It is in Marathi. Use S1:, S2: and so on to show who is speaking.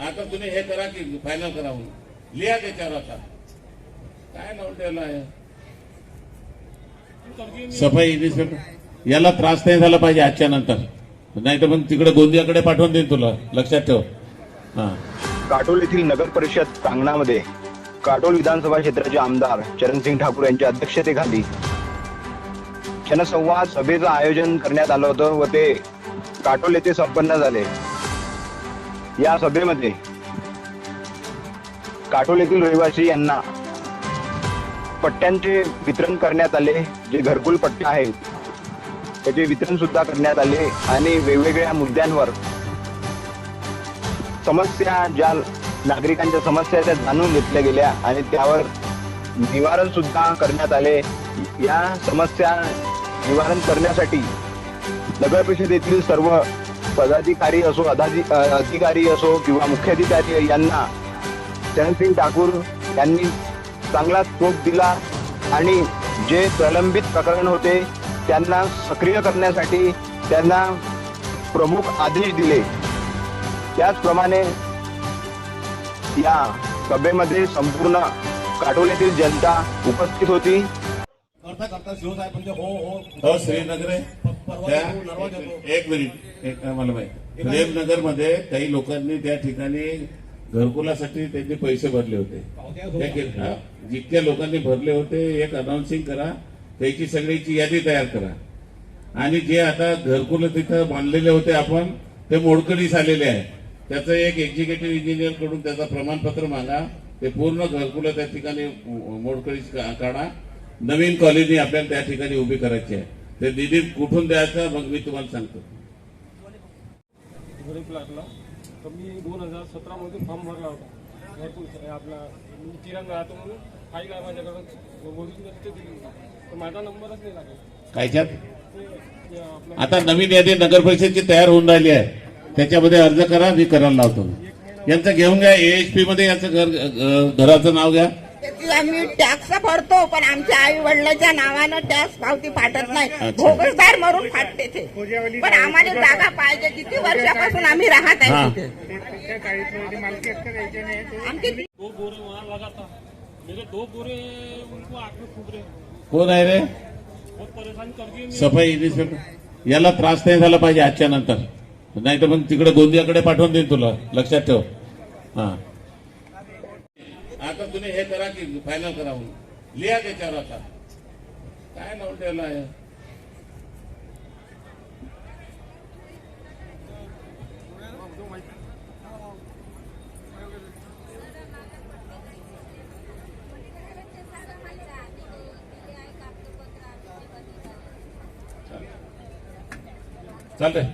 S1: आता तुम्ही हे करा की फायनल करा म्हणून. लिहा त्याच्यावर आता काय नाव ठेवलं आहे? सफाई इन्स्पेक्टर याला त्रास नाही झाला पाहिजे आजच्या नंतर. नाही तर मग तिकडे गोंदियाकडे पाठवून देईन तुला. लक्षात ठेव. हा.
S2: काटोल येथील नगर परिषद प्रांगणामध्ये काटोल विधानसभा क्षेत्राचे आमदार चरणसिंग ठाकूर यांच्या अध्यक्षतेखाली जनसंवाद सभेचं आयोजन करण्यात आलं होतं व ते काटोल येथे संपन्न झाले. या सभेमध्ये काटोल येथील रहिवासी यांना पट्ट्यांचे वितरण करण्यात आले जे घरकुल पट्टे आहेत त्याचे वितरण सुद्धा करण्यात आले आणि वेगवेगळ्या मुद्द्यांवर समस्या ज्या नागरिकांच्या समस्या त्या जाणून घेतल्या गेल्या आणि त्यावर निवारण सुद्धा करण्यात आले. या समस्या निवारण करण्यासाठी नगर परिषदेतील सर्व पदाधिकारी असो अधिकारी असो किंवा मुख्याधिकारी यांना चरणसिंग ठाकूर यांनी चांगला स्कोप दिला आणि जे प्रलंबित प्रकरण होते त्यांना सक्रिय करण्यासाठी त्यांना प्रमुख आदेश दिले. त्याचप्रमाणे या सभेमध्ये संपूर्ण काटोलीतील जनता उपस्थित होती.
S3: करता करता शिवसाहेब म्हणजे हो हो
S1: श्रीनगर. आहे एक- एक मिनिट एक मला माहिती. प्रेमनगरमध्ये काही लोकांनी त्या ठिकाणी घरकुलासाठी त्यांचे पैसे भरले होते. जितक्या लोकांनी भरले होते एक अनाउन्सिंग करा त्याची सगळ्याची यादी तयार करा. आणि जे आता घरकुल तिथं बांधलेले होते आपण ते मोडकळीस आलेले आहे त्याचं एक एक्झिक्युटिव्ह इंजिनियरकडून त्याचं प्रमाणपत्र मागा ते पूर्ण घरकुलं त्या ठिकाणी मोडकळीस का- काढा. नवीन कॉलनी आपल्याला त्या ठिकाणी उभी करायची आहे. ते निधी कुठून द्यायचं मग मी तुम्हाला सांगतो.
S4: लागला तर मी दोन हजार सतरामध्ये फॉर्म भरला होता. हे आपला तिरंगा राहतो म्हणून फाईल आहे माझ्याकडं माझा नंबरच नाही लागला.
S1: कायच्यात? आता नवीन यादी नगर परिषदची तयार होऊन राहिली आहे. त्याच्यामध्ये अर्ज करा मी करायला लावतो. यांचं घेऊन घ्या एएचपी मध्ये याचं घर घराचं नाव घ्या.
S5: आम्ही टॅक्स भरतो पण आमच्या आई वडिलांच्या नावानं टॅक्स पावती फाटत नाही. भोगसदार म्हणून फाटते ते. पण आम्हाला जागा पाहिजे. किती वर्षापासून आम्ही राहत. आहे तिथे. आमची
S4: दो बोरे वहाँ लगा था। मेरे दो बोरे उनको आग में फूक रहे।
S1: कोण आहे रे?
S4: बहुत परेशान कर दिए मेरे।
S1: सफाई इन्स्पेक्टर याला त्रास नाही झाला पाहिजे आजच्या नंतर. नाही तर मग तिकडे गोंदियाकडे पाठवून देईन तुला. लक्षात ठेव. हा. आता तुम्ही हे करा की फायनल करा म्हणून. लिहा त्याच्यावर आता. काय नाव ठेवलं आहे? चालतंय.